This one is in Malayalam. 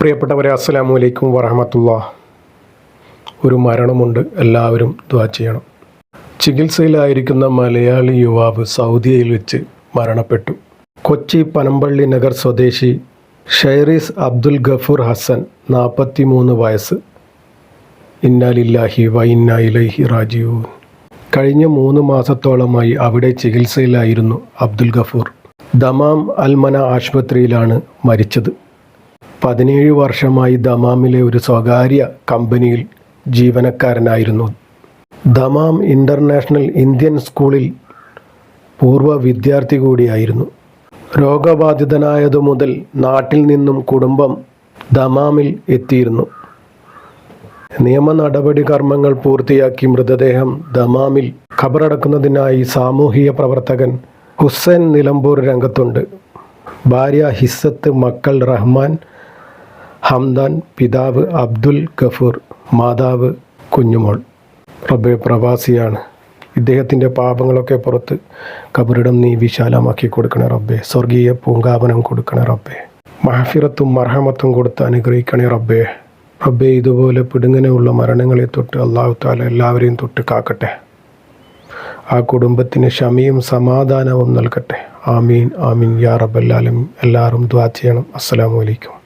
പ്രിയപ്പെട്ടവരെ അസ്സലാമു അലൈക്കും വറഹമത്തുള്ള. ഒരു മരണമുണ്ട് എല്ലാവരും ദ്വാ ചെയ്യണം. ചികിത്സയിലായിരിക്കുന്ന മലയാളി യുവാവ് സൗദിയയിൽ വെച്ച് മരണപ്പെട്ടു. കൊച്ചി പനമ്പള്ളി നഗർ സ്വദേശി ഷൈറീസ് അബ്ദുൽ ഗഫൂർ ഹസൻ നാൽപ്പത്തി മൂന്ന് വയസ്സ്. ഇന്നാലില്ലാഹി വ ഇന്നാ ഇലൈഹി റാജിയൂൻ കഴിഞ്ഞ മൂന്ന് മാസത്തോളമായി അവിടെ ചികിത്സയിലായിരുന്നു അബ്ദുൽ ഗഫൂർ. ദമാം അൽമന ആശുപത്രിയിലാണ് മരിച്ചത്. പതിനേഴ് വർഷമായി ദമാമിലെ ഒരു സ്വകാര്യ കമ്പനിയിൽ ജീവനക്കാരനായിരുന്നു. ദമാം ഇന്റർനാഷണൽ ഇന്ത്യൻ സ്കൂളിൽ പൂർവ വിദ്യാർത്ഥി കൂടിയായിരുന്നു. രോഗബാധിതനായതു മുതൽ നാട്ടിൽ നിന്നും കുടുംബം ദമാമിൽ എത്തിയിരുന്നു. നിയമ നടപടി കർമ്മങ്ങൾ പൂർത്തിയാക്കി മൃതദേഹം ദമാമിൽ ഖബറടക്കുന്നതിനായി സാമൂഹിക പ്രവർത്തകൻ ഹുസൈൻ നിലമ്പൂർ രംഗത്തുണ്ട്. ഭാര്യ ഹിസ്സത്ത് മക്കൾ റഹ്മാൻ ഹംദാൻ പിതാവ് അബ്ദുൽ ഗഫൂർ മാതാവ് കുഞ്ഞുമോൾ. റബ്ബെ പ്രവാസിയാണ്. ഇദ്ദേഹത്തിന്റെ പാപങ്ങളൊക്കെ പുറത്ത് കബറിടം നീ വിശാലമാക്കി കൊടുക്കണേ റബ്ബെ. സ്വർഗീയ പൂങ്കാവനം കൊടുക്കണേ റബ്ബെ. മഹഫിറത്തും മർഹമത്തും കൊടുത്ത് അനുഗ്രഹിക്കണേ റബ്ബെ. റബ്ബെ ഇതുപോലെ പിടുങ്ങനെയുള്ള മരണങ്ങളെ തൊട്ട് അള്ളാഹു താല എല്ലാവരെയും തൊട്ട് കാക്കട്ടെ. ആ കുടുംബത്തിന് ക്ഷമയും സമാധാനവും നൽകട്ടെ. ആമീൻ ആമീൻ. യാ റബ്ബല്ലാലും എല്ലാവരും ദ്വാ ചെയ്യണം. അസ്സലാമു അലൈക്കും.